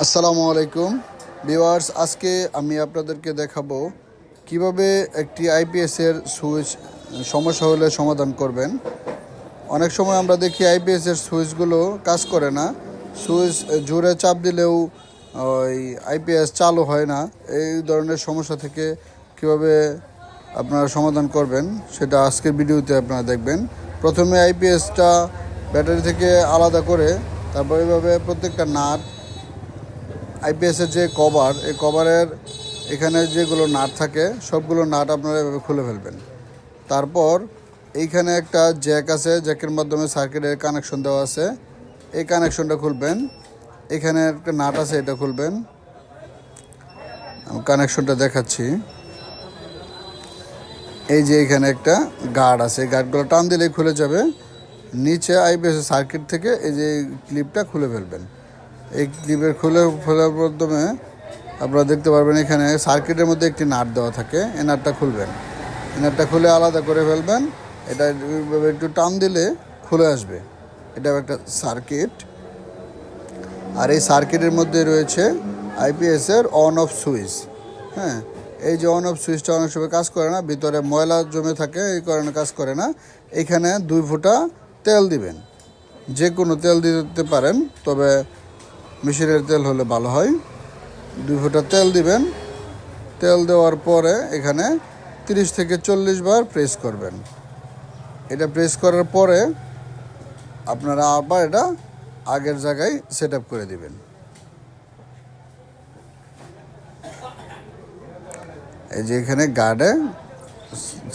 আসসালামু আলাইকুম। ভিউয়ার্স, আজকে আমি আপনাদেরকে দেখাবো কীভাবে একটি আইপিএসের সুইচ সমস্যা হলে সমাধান করবেন। অনেক সময় আমরা দেখি আইপিএসের সুইচগুলো কাজ করে না। সুইচ জোরে চাপ দিলেও ওই আইপিএস চালু হয় না। এই ধরনের সমস্যা থেকে কীভাবে আপনারা সমাধান করবেন, সেটা আজকের ভিডিওতে আপনারা দেখবেন। প্রথমে আইপিএসটা ব্যাটারি থেকে আলাদা করে, তারপর এইভাবে প্রত্যেকটা নাট আইপিএসের যে কভার এই কভারের এখানে যেগুলো নাট থাকে, সবগুলো নাট আপনারা এভাবে খুলে ফেলবেন। তারপর এইখানে একটা জ্যাক আছে জ্যাকের মাধ্যমে সার্কিটের কানেকশন দেওয়া আছে। এই কানেকশনটা খুলবেন, এখানে একটা নাট আছে, এটা খুলবেন। কানেকশনটা দেখাচ্ছি। এই যে এখানে একটা গার্ড আছে গার্ডগুলো টান দিলেই খুলে যাবে। নিচে আইপিএস সার্কিট থেকে এই যে ক্লিপটা খুলে ফেলবেন। এই ক্লিপের খুলে খোলার মাধ্যমে আপনারা দেখতে পারবেন এখানে সার্কিটের মধ্যে একটি নাট দেওয়া থাকে। এই নাটটা খুলবেন। এই নাটটা খুলে আলাদা করে ফেলবেন। এটা একটু টান দিলে খুলে আসবে। এটা একটা সার্কিট। আর এই সার্কিটের মধ্যে রয়েছে আইপিএসের অন অফ সুইচ। হ্যাঁ এই যে অন অফ সুইচটা অনেক সময় কাজ করে না, ভিতরে ময়লা জমে থাকে, এই কারণে কাজ করে না। এখানে দুই ফুটা তেল দিবেন। যে কোনো তেল দিতে পারেন, তবে মেশিনের তেল হলে ভালো হয়। দুই ফোঁটা তেল দিবেন। তেল দেওয়ার পরে এখানে তিরিশ থেকে চল্লিশ বার প্রেস করবেন। এটা প্রেস করার পরে আপনারা আবার এটা আগের জায়গায় সেট করে দিবেন। এই যে এখানে গার্ডে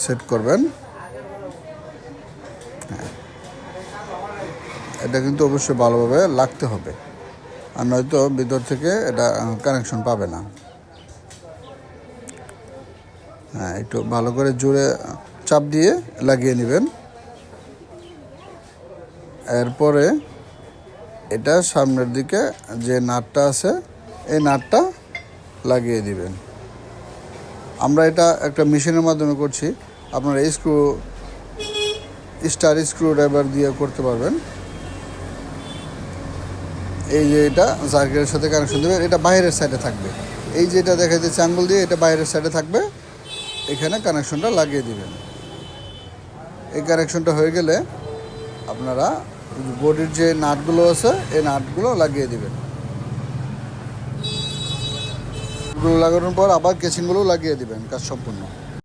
সেট করবেন। হ্যাঁ। এটা কিন্তু অবশ্যই ভালোভাবে লাগতে হবে। আর নয়তো ভিতর থেকে এটা কানেকশন পাবে না। হ্যাঁ একটু ভালো করে জোরে চাপ দিয়ে লাগিয়ে নেবেন। এরপরে এটা সামনের দিকে যে নাটটা আছে, এই নাটটা লাগিয়ে দিবেন। আমরা এটা একটা মেশিনের মাধ্যমে করছি। আপনারা স্ক্রু, স্টার স্ক্রু ড্রাইভার দিয়ে করতে পারবেন। এই যে এটা সার্কিটের সাথে কানেকশন দেবে, এটা বাইরের সাইডে থাকবে। এই যে এটা দেখা যাচ্ছে আঙ্গুল দিয়ে, এটা বাইরের সাইডে থাকবে। এখানে কানেকশনটা লাগিয়ে দিবেন। এই কানেকশনটা হয়ে গেলে আপনারা বডির যে নাটগুলো আছে, এই নাটগুলো লাগিয়ে দিবেন। লাগানোর পর আবার কেসিংগুলো লাগিয়ে দিবেন, কাজ সম্পূর্ণ।